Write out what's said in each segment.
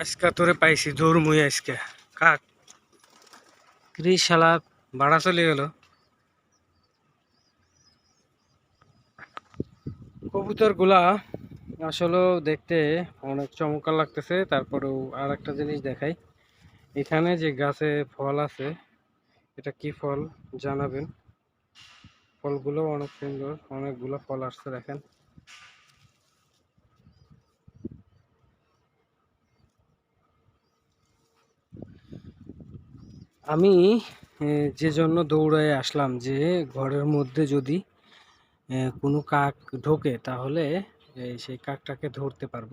আজকে তোরে পাইছি দৌড় মুই আজকে। কাক ক্রি শালা ভাড়া চলে গেল? কবুতরগুলা আসলে দেখতে অনেক চমৎকার লাগতেছে, তারপরেও আর একটা জিনিস দেখাই। এখানে যে গাছে ফল আছে, এটা কি ফল জানাবেন? ফলগুলো অনেক সুন্দর, অনেকগুলো ফল আসছে দেখেন। আমি যে জন্য দৌড়ায় আসলাম যে ঘরের মধ্যে যদি কোনো কাক ঢোকে তাহলে সেই কাকটাকে ধরতে পারব।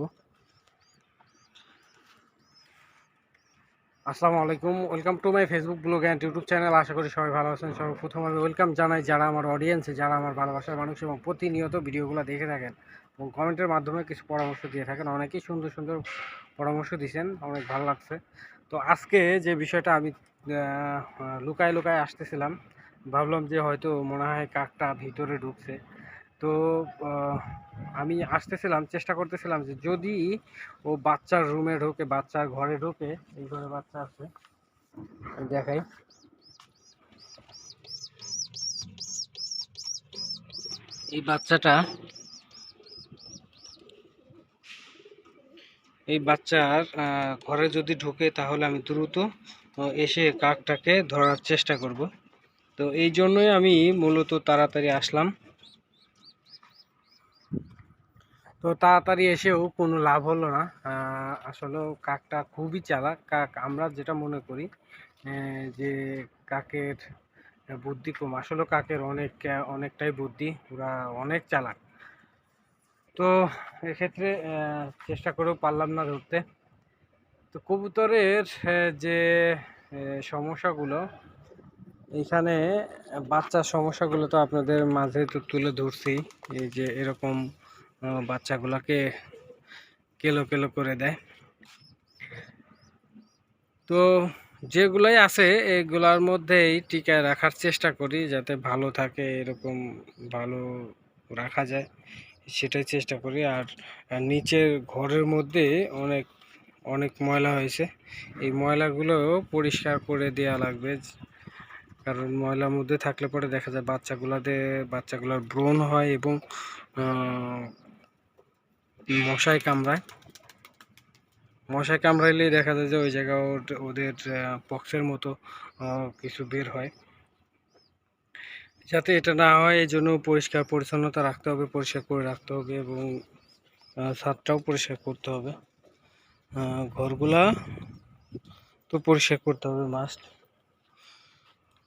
আসসালামু আলাইকুম। Welcome to my Facebook blog and YouTube channel. আশা করি সবাই ভালো আছেন। সবাই প্রথম আমি ওয়েলকাম জানাই যারা আমার অডিয়েন্সে যারা আমার ভালোবাসার মানুষ এবং প্রতিনিয়ত ভিডিওগুলো দেখে থাকেন এবং কমেন্টের মাধ্যমে কিছু পরামর্শ দিয়ে থাকেন। অনেকেই সুন্দর সুন্দর পরামর্শ দিয়েছেন অনেক ভালো লাগছে। তো আজকে যে বিষয়টা আমি লুকায় লুকায় আসতেছিলাম। ভাবলাম যে হয়তো মনে হয় কাকটা ভিতরে ঢুকছে। তো আমি আসতেছিলাম, চেষ্টা করতেছিলাম যে যদি ও বাচ্চার রুমে ঢোকে, বাচ্চার ঘরে ঢোকে, এই ঘরে বাচ্চা আছে দেখাই। এই বাচ্চাটা, এই বাচ্চার ঘরে যদি ঢোকে তাহলে আমি দ্রুত এসে কাকটাকে ধরার চেষ্টা করব। তো এই জন্যই আমি মূলত তাড়াতাড়ি আসলাম। তো তাড়াতাড়ি এসেও কোনো লাভ হলো না। আসলে কাকটা খুবই চালাক। কাক, আমরা যেটা মনে করি যে কাকের বুদ্ধি কম। আসলে কাকের অনেক, অনেকটাই বুদ্ধি। ওরা অনেক চালাক। তো এক্ষেত্রে চেষ্টা করেও পারলাম না ধরতে। তো কবুতরের যে সমস্যাগুলো, এখানে বাচ্চার সমস্যাগুলো তো আপনাদের মাঝে তো তুলে ধরছি। এই যে এরকম বাচ্চাগুলোকে কেলো কেলো করে দেয়। তো যেগুলাই আছে, এগুলার মধ্যেই টিকায় রাখার চেষ্টা করি, যাতে ভালো থাকে, এরকম ভালো রাখা যায়, সেটাই চেষ্টা করি। আর আর নিচের ঘরের মধ্যে অনেক অনেক ময়লা হয়েছে। এই ময়লাগুলো পরিষ্কার করে দেওয়া লাগবে। কারণ ময়লার মধ্যে থাকলে পরে দেখা যায় বাচ্চাগুলাতে, বাচ্চাগুলোর ব্রণ হয় এবং মশায় কামড়ায়। মশায় কামড়াইলেই দেখা যায় যে ওই জায়গায় ওর- ওদের পক্সের মতো কিছু বের হয়। যাতে এটা না হয় এই জন্য পরিষ্কার পরিচ্ছন্নতা রাখতে হবে, পরিষ্কার করে রাখতে হবে এবং ছাদটাও পরিষ্কার করতে হবে। ঘরগুলা তো পরিষ্কার করতে হবে মাস্ট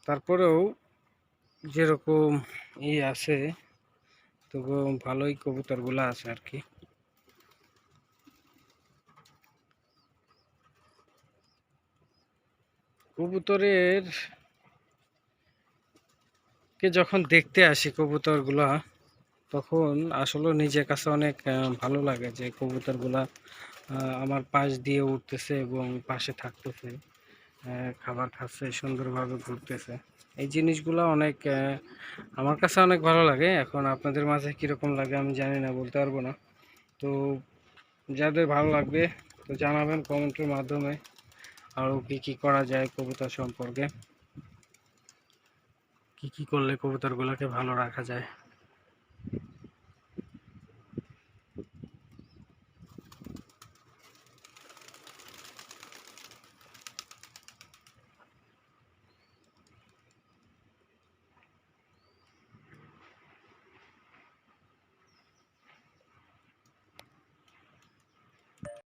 তারপরেও যেরকম ই আছে তবু ভালোই কবুতরগুলো আছে আর কি। কবুতরের কে যখন দেখতে আসি কবুতরগুলা তখন আসলে নিজের কাছে অনেক ভালো লাগে যে কবুতরগুলা আমার পাশ দিয়ে উঠতেছে এবং পাশে থাকতেছে খাবার খাচ্ছে, সুন্দরভাবে ঘুরতেছে। এই জিনিসগুলো অনেক আমার কাছে অনেক ভালো লাগে। এখন আপনাদের মাঝে কীরকম লাগে আমি জানি না, বলতে পারব না। তো যাদের ভালো লাগবে, তো জানাবেন কমেন্টের মাধ্যমে আরও কী কী করা যায় কবুতর সম্পর্কে। কি কি করলে কবুতরগুলোকে ভালো রাখা যায়।